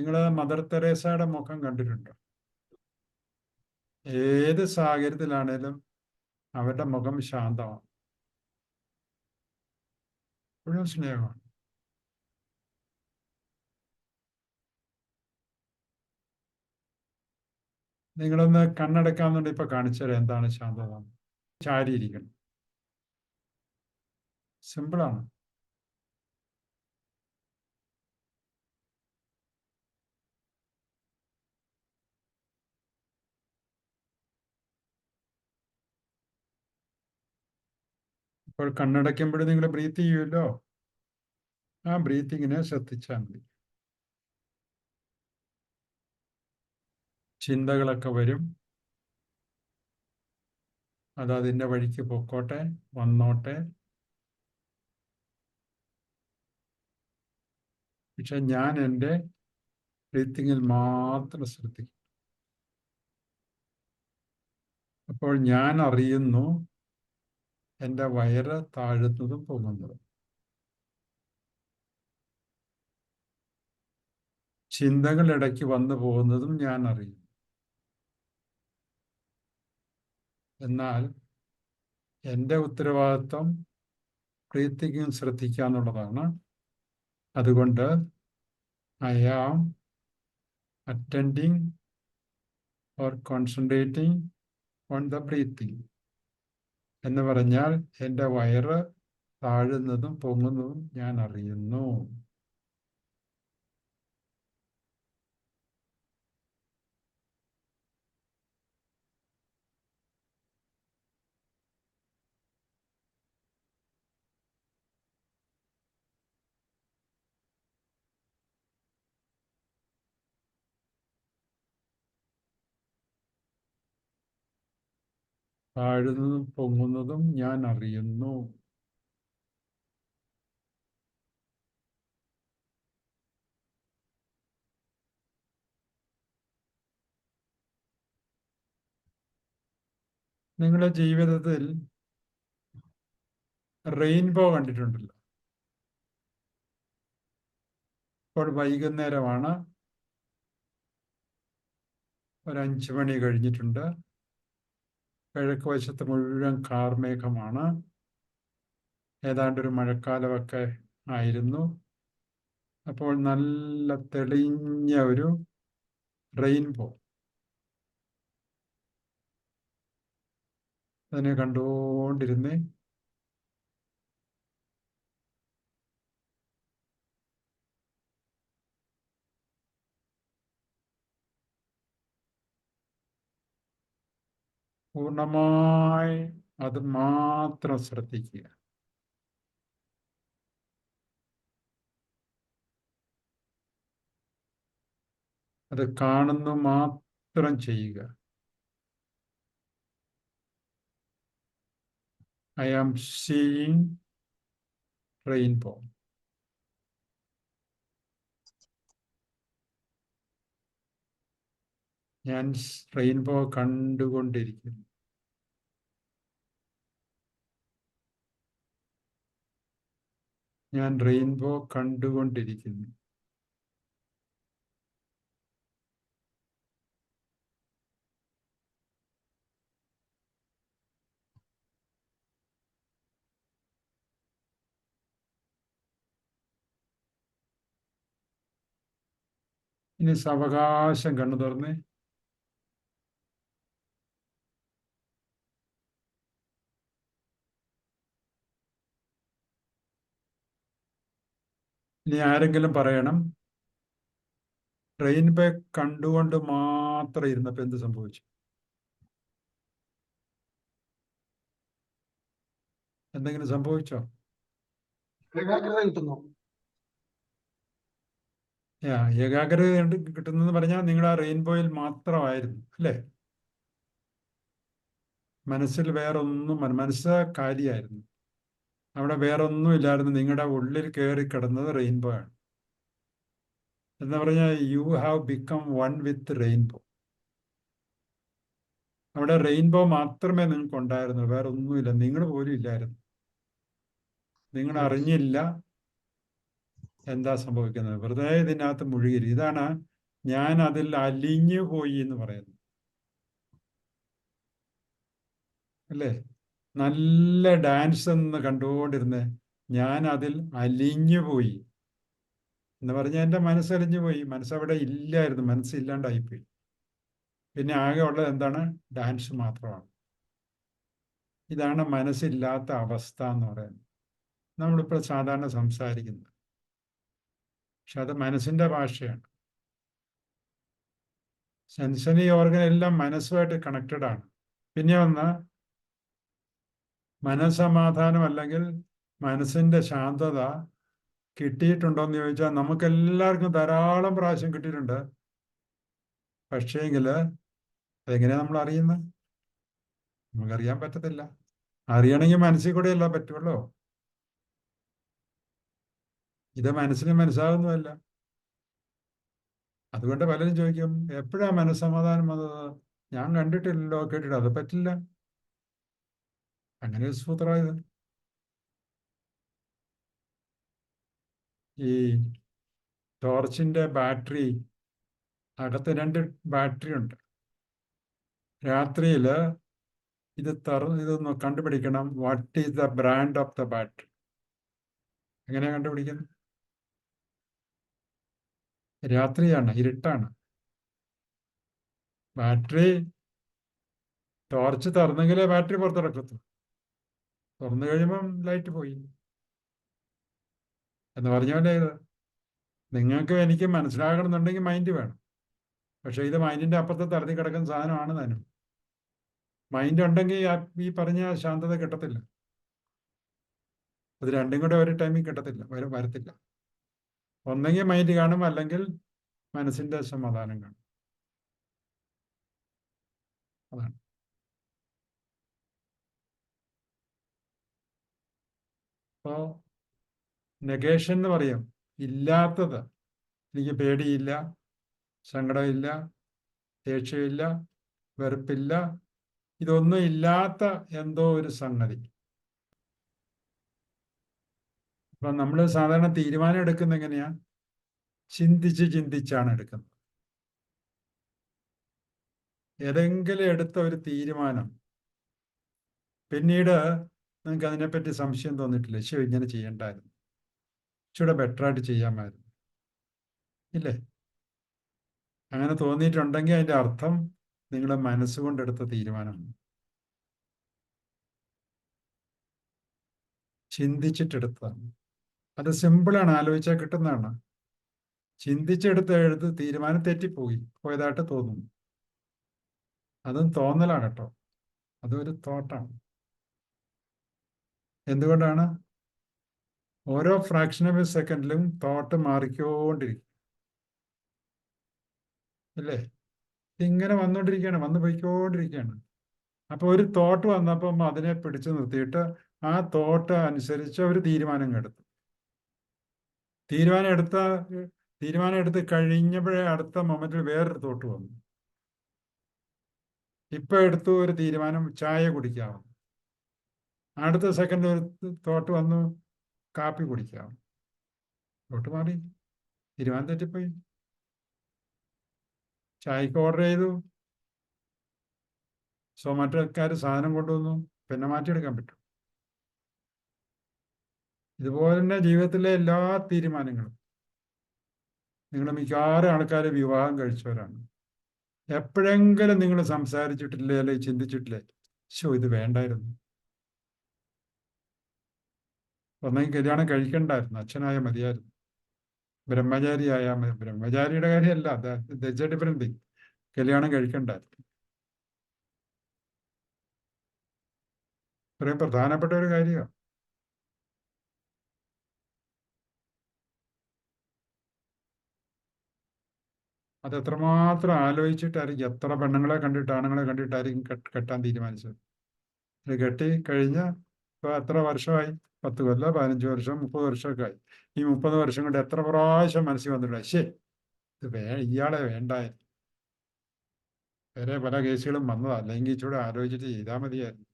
നിങ്ങൾ മദർ തെരേസയുടെ മുഖം കണ്ടിട്ടുണ്ടോ? ഏത് സാഹചര്യത്തിലാണേലും അവരുടെ മുഖം ശാന്തമാണ്. എപ്പോഴും സ്നേഹമാണ്. നിങ്ങളൊന്ന് കണ്ണടക്കാന്നുണ്ട് ഇപ്പൊ കാണിച്ചാൽ എന്താണ് ശാന്തത. ചാരിയിരിക്കണം. സിമ്പിളാണ്. ഇപ്പോൾ കണ്ണടയ്ക്കുമ്പോഴും നിങ്ങൾ ബ്രീത്ത് ചെയ്യുമല്ലോ ആ ബ്രീത്തിങ്ങിനെ ശ്രദ്ധിച്ചാൽ മതി. ചിന്തകളൊക്കെ വരും. അത് അതിന്റെ വഴിക്ക് പൊക്കോട്ടെ വന്നോട്ടെ. പക്ഷെ ഞാൻ എന്റെ ബ്രീത്തിങ്ങിൽ മാത്രം ശ്രദ്ധിക്കും. അപ്പോൾ ഞാൻ അറിയുന്നു എന്റെ വയറ് താഴുന്നതും പൊങ്ങുന്നതും. ചിന്തകൾ ഇടയ്ക്ക് വന്നു പോകുന്നതും ഞാൻ അറിയുന്നു എന്നാൽ എന്റെ ഉത്തരവാദിത്വം പ്രീത്തിക്കും ശ്രദ്ധിക്കുക എന്നുള്ളതാണ് അതുകൊണ്ട് I am attending or concentrating on the breathing എന്ന് പറഞ്ഞാൽ എന്റെ വയറ് താഴുന്നതും പൊങ്ങുന്നതും ഞാൻ അറിയുന്നു. താഴുന്നതും പൊങ്ങുന്നതും ഞാൻ അറിയുന്നു. നിങ്ങളുടെ ജീവിതത്തിൽ റെയിൻബോ കണ്ടിട്ടുണ്ടല്ലോ. ഇപ്പോൾ വൈകുന്നേരമാണ്. ഒരു അഞ്ചു മണി കഴിഞ്ഞിട്ടുണ്ട്. കിഴക്ക് വശത്ത് മുഴുവൻ കാർമേഘമാണ് ഏതാണ്ട് ഒരു മഴക്കാലമൊക്കെ ആയിരുന്നു. അപ്പോൾ നല്ല തെളിഞ്ഞ ഒരു റെയിൻബോ അതിനെ കണ്ടുകൊണ്ടിരുന്നേ പൂർണമായി അത് മാത്രം ശ്രദ്ധിക്കുക. അത് കാണുന്നു മാത്രം ചെയ്യുക. ഐ ആം സീയിങ് റെയിൻബോ ഞാൻ റെയിൻബോ കണ്ടുകൊണ്ടിരിക്കുന്നു. ഞാൻ റെയിൻബോ കണ്ടുകൊണ്ടിരിക്കുന്നു. ഇനി സാവകാശം കണ്ണു തുറന്നേ. ഇനി ആരെങ്കിലും പറയണം? ട്രെയിൻ പേ കണ്ടുകൊണ്ട് മാത്രം ഇരുന്നപ്പോ എന്ത് സംഭവിച്ചു? എന്തെങ്കിലും സംഭവിച്ചോ? യാ ഏകാഗ്രത കിട്ടുന്നെന്ന് പറഞ്ഞാൽ നിങ്ങൾ ആ റെയിൻബോയിൽ മാത്രമായിരുന്നു അല്ലേ? മനസ്സിൽ വേറൊന്നും മന- മനസ്സ് കാര്യമായിരുന്നു. അവിടെ വേറൊന്നും ഇല്ലായിരുന്നു. നിങ്ങളുടെ ഉള്ളിൽ കയറി കിടന്നത് റെയിൻബോ ആണ്. എന്ന് പറഞ്ഞാൽ you have become one with rainbow അവിടെ റെയിൻബോ മാത്രമേ നിങ്ങൾക്ക് ഉണ്ടായിരുന്നു വേറെ ഒന്നുമില്ല നിങ്ങൾ പോലും ഇല്ലായിരുന്നു. നിങ്ങൾ അറിഞ്ഞില്ല എന്താ സംഭവിക്കുന്നത്. വെറുതെ ഇതിനകത്ത് മുഴുകിരി ഇതാണ് ഞാൻ അതിൽ അലിഞ്ഞു പോയി എന്ന് പറയുന്നത്. അല്ലേ? നല്ല ഡാൻസ് എന്ന് കണ്ടുകൊണ്ടിരുന്ന് ഞാൻ അതിൽ അലിഞ്ഞുപോയി എന്ന് പറഞ്ഞാൽ എന്റെ മനസ്സലിഞ്ഞു പോയി. മനസ്സവിടെ ഇല്ലായിരുന്നു. മനസ്സില്ലാണ്ടായിപ്പോയി പിന്നെ ആകെ ഉള്ളത് എന്താണ്? ഡാൻസ് മാത്രമാണ്. ഇതാണ് മനസ്സില്ലാത്ത അവസ്ഥ എന്ന് പറയുന്നത്. നമ്മളിപ്പോൾ സാധാരണ സംസാരിക്കുന്നത്. പക്ഷെ അത് മനസ്സിന്റെ ഭാഷയാണ്. സെൻസറി ഓർഗൻ എല്ലാം മനസ്സുമായിട്ട് കണക്റ്റഡ് ആണ്. പിന്നെ ഒന്ന് മനസമാധാനം അല്ലെങ്കിൽ മനസ്സിന്റെ ശാന്തത കിട്ടിയിട്ടുണ്ടോ എന്ന് ചോദിച്ചാൽ നമുക്ക് എല്ലാവർക്കും ധാരാളം പ്രാവശ്യം കിട്ടിയിട്ടുണ്ട്. പക്ഷേങ്കിൽ അതെങ്ങനെയാ നമ്മൾ അറിയുന്നത് നമുക്കറിയാൻ പറ്റത്തില്ല. അറിയണമെങ്കിൽ മനസ്സിൽ കൂടെ അല്ല പറ്റുള്ളൂ. ഇത് മനസ്സിന് മനസ്സാകുന്നതല്ല അതുകൊണ്ട് പലരും ചോദിക്കും എപ്പോഴാ മനസ്സമാധാനം വന്നത്? ഞാൻ കണ്ടിട്ടില്ലല്ലോ കേട്ടിട്ട് അത് പറ്റില്ല. അങ്ങനെ ഒരു സൂത്രമായത് ഈ ടോർച്ചിന്റെ ബാറ്ററി അകത്ത് രണ്ട് ബാറ്ററി ഉണ്ട്. രാത്രിയിൽ ഇത് തറ ഇതൊന്ന് കണ്ടുപിടിക്കണം. What is the brand of the battery എങ്ങനെയാ കണ്ടുപിടിക്കുന്നത്? രാത്രിയാണ് ഇരുട്ടാണ്. ബാറ്ററി ടോർച്ച് തുറന്നെങ്കിലേ ബാറ്ററി പുറത്തിറക്കത്തു തുറന്നു കഴിയുമ്പം ലൈറ്റ് പോയി. എന്ന് പറഞ്ഞ പോലെ ഇത്. നിങ്ങൾക്ക് എനിക്ക് മനസ്സിലാകണമെന്നുണ്ടെങ്കിൽ മൈൻഡ് വേണം. പക്ഷെ ഇത് മൈൻഡിന്റെ അപ്പുറത്ത് തടഞ്ഞു കിടക്കുന്ന സാധനമാണ് താനും മൈൻഡ് ഉണ്ടെങ്കിൽ ഈ പറഞ്ഞ ശാന്തത കിട്ടത്തില്ല. അത് രണ്ടും കൂടെ ഒരു ടൈമിൽ കിട്ടത്തില്ല. വരത്തില്ല. ഒന്നെങ്കിൽ മൈൻഡ് കാണും അല്ലെങ്കിൽ മനസ്സിന്റെ സമാധാനം കാണും. അതാണ്. അപ്പോ നെഗേഷൻ എന്ന് പറയും. ഇല്ലാത്തത്. എനിക്ക് പേടിയില്ല. സങ്കടമില്ല. ദേഷ്യമില്ല. വെറുപ്പില്ല. ഇതൊന്നും ഇല്ലാത്ത എന്തോ ഒരു സംഗതി. അപ്പൊ നമ്മൾ സാധാരണ തീരുമാനം എടുക്കുന്ന എങ്ങനെയാ? ചിന്തിച്ച് ചിന്തിച്ചാണ് എടുക്കുന്നത്. ഏതെങ്കിലും എടുത്ത ഒരു തീരുമാനം. പിന്നീട് നിങ്ങൾക്ക് അതിനെപ്പറ്റി സംശയം തോന്നിയിട്ടില്ല. ശരി ഇങ്ങനെ ചെയ്യണ്ടായിരുന്നു. ഇച്ചിരി ബെറ്ററായിട്ട് ചെയ്യാമായിരുന്നു. ഇല്ലേ? അങ്ങനെ തോന്നിയിട്ടുണ്ടെങ്കിൽ അതിന്റെ അർത്ഥം നിങ്ങളുടെ മനസ്സുകൊണ്ടെടുത്ത തീരുമാനമാണ്. ചിന്തിച്ചിട്ടെടുത്തതാണ്. അത് സിമ്പിളാണ് ആലോചിച്ചാൽ കിട്ടുന്നതാണ്. ചിന്തിച്ചെടുത്ത് എഴുത്ത് തീരുമാനം തെറ്റിപ്പോയി. പോയതായിട്ട് തോന്നുന്നു. അതും തോന്നലാണ് കേട്ടോ. അതൊരു തോട്ടാണ് എന്തുകൊണ്ടാണ്? ഓരോ ഫ്രാക്ഷൻ ഓഫ് സെക്കൻഡിലും തോട്ട് മാറിക്കോണ്ടിരിക്കും. അല്ലേ? ഇങ്ങനെ വന്നുകൊണ്ടിരിക്കുകയാണ് വന്നു പോയിക്കൊണ്ടിരിക്കുകയാണ്. അപ്പൊ ഒരു തോട്ട് വന്നപ്പം അതിനെ പിടിച്ചു നിർത്തിയിട്ട് ആ തോട്ട് അനുസരിച്ച് ഒരു തീരുമാനം എടുത്തു. തീരുമാനം എടുത്ത തീരുമാനം എടുത്ത് കഴിഞ്ഞപ്പോഴേ അടുത്ത മൊമെന്റിൽ വേറൊരു തോട്ട് വന്നു. ഇപ്പൊ എടുത്തു ഒരു തീരുമാനം ചായ കുടിക്കാം അടുത്ത സെക്കൻഡ് ഒരു തോട്ട് വന്നു കാപ്പി കുടിക്കാം. തോട്ട് മാറി. തീരുമാനം തെറ്റിപ്പോയി. ചായക്ക് ഓർഡർ ചെയ്തു. സൊമാറ്റോക്കാർ സാധനം കൊണ്ടുവന്നു. പിന്നെ മാറ്റിയെടുക്കാൻ പറ്റും. ഇതുപോലെ തന്നെ ജീവിതത്തിലെ എല്ലാ തീരുമാനങ്ങളും നിങ്ങൾ മിക്കവാറും ആൾക്കാർ വിവാഹം കഴിച്ചവരാണ്. എപ്പോഴെങ്കിലും നിങ്ങൾ സംസാരിച്ചിട്ടില്ലേ അല്ലെങ്കിൽ ചിന്തിച്ചിട്ടില്ലേ ശോ ഇത് വേണ്ടായിരുന്നു. ഒന്നെങ്കിൽ കല്യാണം കഴിക്കണ്ടായിരുന്നു. അച്ഛനായ മതിയായിരുന്നു. ബ്രഹ്മചാരിയായ ബ്രഹ്മചാരിയുടെ കാര്യമല്ല. ദ ഡിഫറെന്റ് കല്യാണം കഴിക്കണ്ടായിരുന്നു. ഇത്രയും പ്രധാനപ്പെട്ട ഒരു കാര്യമാണ്. അത് എത്രമാത്രം ആലോചിച്ചിട്ടായിരിക്കും എത്ര പെണ്ണുങ്ങളെ കണ്ടിട്ട് ആണുങ്ങളെ കണ്ടിട്ടായിരിക്കും കെട്ടാൻ തീരുമാനിച്ചത്? കെട്ടി കഴിഞ്ഞ ഇപ്പൊ എത്ര വർഷമായി? പത്ത് കൊല്ലം പതിനഞ്ച് വർഷം മുപ്പത് വർഷമൊക്കെ ആയി. ഈ മുപ്പത് വർഷം കൊണ്ട് എത്ര പ്രാവശ്യം മനസ്സിൽ വന്നിട്ടുണ്ട്? ശേ ഇത് വേ ഇയാളെ വേണ്ടായിരുന്നു വേറെ പല കേസുകളും വന്നതാ. അല്ലെങ്കിൽ ഇച്ചൂടെ ആലോചിച്ചിട്ട് ചെയ്താൽ മതിയായിരുന്നു.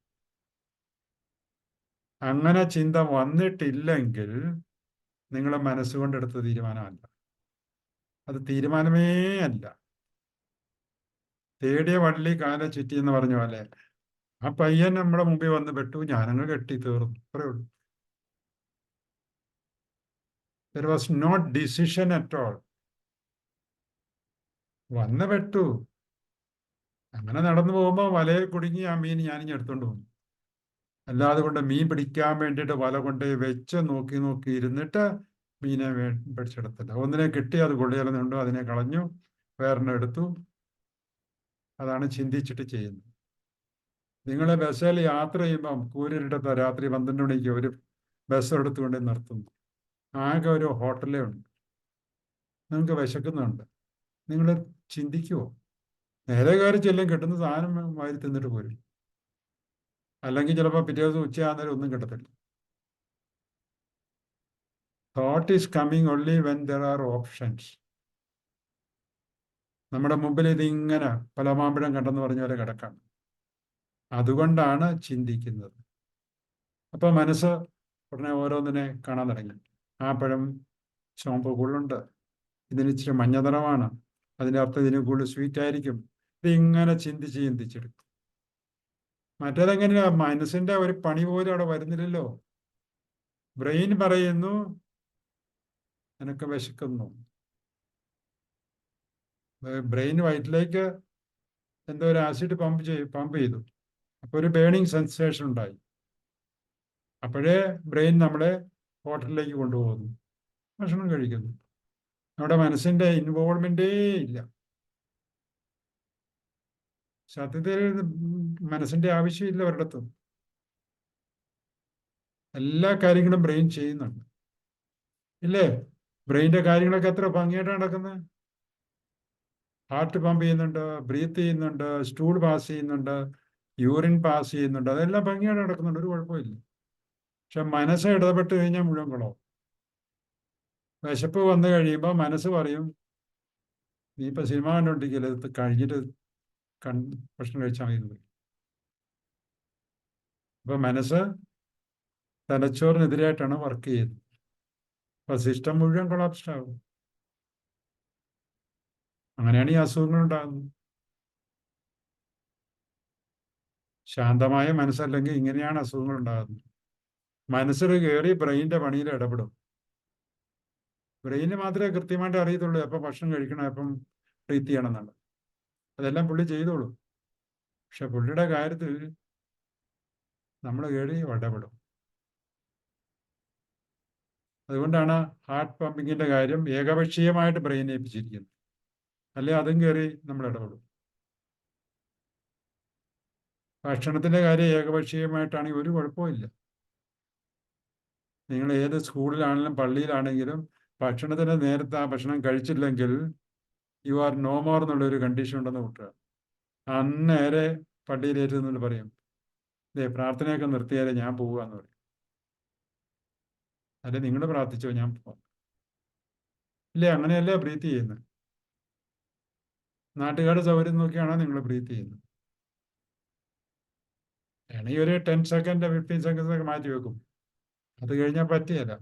അങ്ങനെ ചിന്ത വന്നിട്ടില്ലെങ്കിൽ നിങ്ങളെ മനസ്സുകൊണ്ടെടുത്ത തീരുമാനമല്ല. അത് തീരുമാനമേ അല്ല. തേടിയ വള്ളി കാല ചുറ്റി എന്ന് പറഞ്ഞ പോലെ ആ പയ്യൻ നമ്മുടെ മുമ്പിൽ വന്ന് പെട്ടു. ഞാനങ്ങ് കെട്ടി തീർന്നു അത്രേ ഉള്ളൂ. There was not decision at all വന്ന് പെട്ടു. അങ്ങനെ നടന്നു പോകുമ്പോൾ വലയിൽ കുടുങ്ങി ആ മീൻ ഞാനിങ്ങ് എടുത്തോണ്ട് പോകും അല്ലാതെ കൊണ്ട് മീൻ പിടിക്കാൻ വേണ്ടിയിട്ട് വല കൊണ്ട് വെച്ച് നോക്കി നോക്കി ഇരുന്നിട്ട് മീനെ പിടിച്ചെടുത്തില്ല. ഒന്നിനെ കിട്ടി അത് കൊള്ളിയാലെന്നുണ്ടോ അതിനെ കളഞ്ഞു വേറെ എടുത്തു. അതാണ് ചിന്തിച്ചിട്ട് ചെയ്യുന്നത്. നിങ്ങൾ ബസ്സിൽ യാത്ര ചെയ്യുമ്പം കൂരിരുട്ടത്ത് രാത്രി പന്ത്രണ്ട് മണിക്ക് ഒരു ബസ് എടുത്തുകൊണ്ട് നിർത്തുന്നു. ആകെ ഒരു ഹോട്ടലേ ഉണ്ട് നിങ്ങൾക്ക് വിശക്കുന്നുണ്ട്. നിങ്ങൾ ചിന്തിക്കുമോ നേരെ കയറി ചെല്ലും കിട്ടുന്ന സാധനം വാരി തിന്നിട്ട് പോരും. അല്ലെങ്കിൽ ചിലപ്പോൾ പിറ്റേ ദിവസം ഉച്ചയാകുന്നേരം ഒന്നും കിട്ടത്തില്ല. Thought is coming only when there are options നമ്മുടെ മുമ്പിൽ ഇത് ഇങ്ങനെ പലമാമ്പഴം കണ്ടെന്ന് പറഞ്ഞ പോലെ കിടക്കാം. അതുകൊണ്ടാണ് ചിന്തിക്കുന്നത്. അപ്പൊ മനസ്സ് ഉടനെ ഓരോന്നിനെ കാണാൻ തുടങ്ങി. ആ പഴം ചുവപ്പ് കൂടുതലുണ്ട് ഇതിന് ഇച്ചിരി മഞ്ഞ നിറമാണ്. അതിന്റെ അർത്ഥം ഇതിന് കൂടുതൽ സ്വീറ്റ് ആയിരിക്കും. ഇതിങ്ങനെ ചിന്തിച്ച് ചിന്തിച്ചെടുക്കും മറ്റേതെങ്ങനെയാ? മനസ്സിന്റെ ഒരു പണി പോലും അവിടെ വരുന്നില്ലല്ലോ. ബ്രെയിൻ പറയുന്നു നിനക്ക് വിശക്കുന്നു. ബ്രെയിൻ വയറ്റിലേക്ക് എന്തോ ഒരു ആസിഡ് പമ്പ് ചെയ്ത് പമ്പ് ചെയ്തു. അപ്പോൾ ഒരു ബേണിങ് സെൻസേഷൻ ഉണ്ടായി. അപ്പോഴേ ബ്രെയിൻ നമ്മളെ ഹോട്ടലിലേക്ക് കൊണ്ടുപോകുന്നു. ഭക്ഷണം കഴിക്കുന്നു. നമ്മുടെ മനസ്സിന്റെ ഇൻവോൾവ്മെന്റേ ഇല്ല. സത്യത്തിൽ മനസ്സിന്റെ ആവശ്യമില്ല ഒരിടത്തും. എല്ലാ കാര്യങ്ങളും ബ്രെയിൻ ചെയ്യുന്നുണ്ട്. ഇല്ലേ? ബ്രെയിന്റെ കാര്യങ്ങളൊക്കെ എത്ര ഭംഗിയായിട്ടാണ് നടക്കുന്നത് ഹാർട്ട് പമ്പ് ചെയ്യുന്നുണ്ട് ബ്രീത്ത് ചെയ്യുന്നുണ്ട് സ്റ്റൂൾ പാസ് ചെയ്യുന്നുണ്ട് യൂറിൻ പാസ് ചെയ്യുന്നുണ്ട്. അതെല്ലാം ഭംഗിയോടെ നടക്കുന്നുണ്ട്. ഒരു കുഴപ്പമില്ല. പക്ഷെ മനസ്സ് ഇടപെട്ട് കഴിഞ്ഞാൽ മുഴുവൻ കുളം വിശപ്പ് വന്നു കഴിയുമ്പോൾ മനസ്സ് പറയും നീ ഇപ്പൊ സിനിമ കണ്ടോണ്ടിരിക്കല്ലേ? ഇത് കഴിഞ്ഞിട്ട് കൺ ഭക്ഷണം കഴിച്ചാൽ മതി അപ്പൊ മനസ്സ് തലച്ചോറിനെതിരായിട്ടാണ് വർക്ക് ചെയ്യുന്നത്. അപ്പൊ സിസ്റ്റം മുഴുവൻ കൊളാപ്സ്ഡ് ആകും അങ്ങനെയാണ് ഈ അസുഖങ്ങൾ ഉണ്ടാകുന്നത്. ശാന്തമായ മനസ്സല്ലെങ്കിൽ ഇങ്ങനെയാണ് അസുഖങ്ങൾ ഉണ്ടാകുന്നത്. മനസ്സിൽ കയറി ബ്രെയിന്റെ പണിയിൽ ഇടപെടും. ബ്രെയിന് മാത്രമേ കൃത്യമായിട്ട് അറിയത്തുള്ളൂ എപ്പം ഭക്ഷണം കഴിക്കണം എപ്പം ട്രീറ്റ് ചെയ്യണം എന്നുള്ളത്. അതെല്ലാം പുള്ളി ചെയ്തോളൂ. പക്ഷെ പുള്ളിയുടെ കാര്യത്തിൽ നമ്മൾ കയറി ഇടപെടും. അതുകൊണ്ടാണ് ഹാർട്ട് പമ്പിങ്ങിന്റെ കാര്യം ഏകപക്ഷീയമായിട്ട് ബ്രെയിൻ ഏൽപ്പിച്ചിരിക്കുന്നത്. അല്ലെ അതും കയറി നമ്മൾ ഇടപെടും. ഭക്ഷണത്തിന്റെ കാര്യം ഏകപക്ഷീയമായിട്ടാണെങ്കിൽ ഒരു കുഴപ്പമില്ല നിങ്ങൾ ഏത് സ്കൂളിലാണെങ്കിലും പള്ളിയിലാണെങ്കിലും ഭക്ഷണത്തിന് നേരത്തെ ആ ഭക്ഷണം കഴിച്ചില്ലെങ്കിൽ യു ആർ നോ മോർ എന്നുള്ള ഒരു കണ്ടീഷൻ ഉണ്ടെന്ന് കൂട്ടുക. അന്നേരെ പള്ളിയിലേറ്റെന്നിട്ട് പറയും ദേ പ്രാർത്ഥനയൊക്കെ നിർത്തിയാലേ ഞാൻ പോവുക എന്ന് പറയും. അല്ലെ നിങ്ങൾ പ്രാർത്ഥിച്ചോ ഞാൻ പോവാം. ഇല്ലേ അങ്ങനെയല്ലേ ബ്രീത്ത് ചെയ്യുന്നത്? നാട്ടുകാരുടെ സൗകര്യം നോക്കിയാണോ നിങ്ങൾ ബ്രീത്ത് ചെയ്യുന്നത്? വേണമെങ്കിൽ ഒരു ടെൻ സെക്കൻഡ് ഫിഫ്റ്റീൻ സെക്കൻഡ് ഒക്കെ മാറ്റി വെക്കും. അത് കഴിഞ്ഞാൽ പറ്റിയല്ല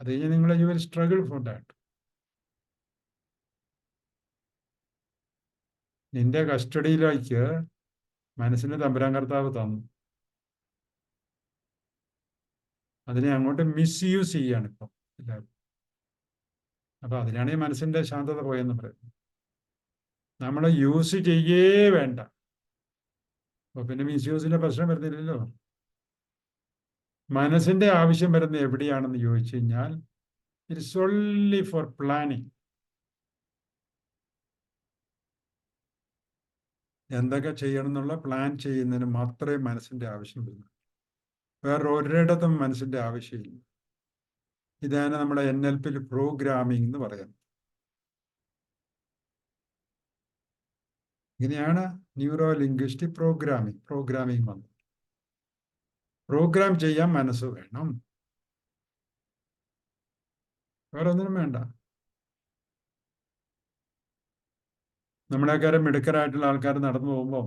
അത് കഴിഞ്ഞാൽ നിങ്ങൾ you will struggle for that നിന്റെ കസ്റ്റഡിയിലേക്ക് മനസ്സിന് തമ്പുരാൻ കർത്താവ് തന്നു. അതിനെ അങ്ങോട്ട് മിസ്യൂസ് ചെയ്യാണ് ഇപ്പം എല്ലാവരും. അപ്പൊ അതിനാണ് ഈ മനസ്സിന്റെ ശാന്തത പോയെന്ന് പറയുന്നത്. നമ്മൾ യൂസ് ചെയ്യേ വേണ്ട. അപ്പൊ പിന്നെ മിസ്യൂസിന്റെ പ്രശ്നം വരുന്നില്ലല്ലോ. മനസ്സിന്റെ ആവശ്യം വരുന്നത് എവിടെയാണെന്ന് ചോദിച്ചു കഴിഞ്ഞാൽ ഇറ്റ്സ് ഓൺലി ഫോർ പ്ലാനിങ് എന്തൊക്കെ ചെയ്യണം എന്നുള്ള പ്ലാൻ ചെയ്യുന്നതിന് മാത്രമേ മനസ്സിന്റെ ആവശ്യം വരുന്നു. വേറെ ഒരിടത്തും മനസ്സിന്റെ ആവശ്യമില്ല. ഇതാണ് നമ്മുടെ എൻ എൽ പിയിൽ പ്രോഗ്രാമിംഗ് എന്ന് പറയുന്നത്. ഇങ്ങനെയാണ് ന്യൂറോ ലിംഗ്വിസ്റ്റിക് പ്രോഗ്രാമിംഗ് പ്രോഗ്രാമിംഗ് വന്നത്. പ്രോഗ്രാം ചെയ്യാൻ മനസ്സ് വേണം. വേറെ ഒന്നിനും വേണ്ട. നമ്മളെക്കാരെ മിടുക്കരായിട്ടുള്ള ആൾക്കാർ നടന്നു പോകുമ്പോൾ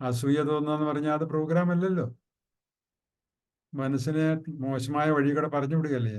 അസൂയ തോന്നുക പറഞ്ഞാൽ അത് പ്രോഗ്രാം അല്ലല്ലോ. മനസ്സിനെ മോശമായ വഴി കൂടെ പറഞ്ഞു വിടുകയല്ലേ.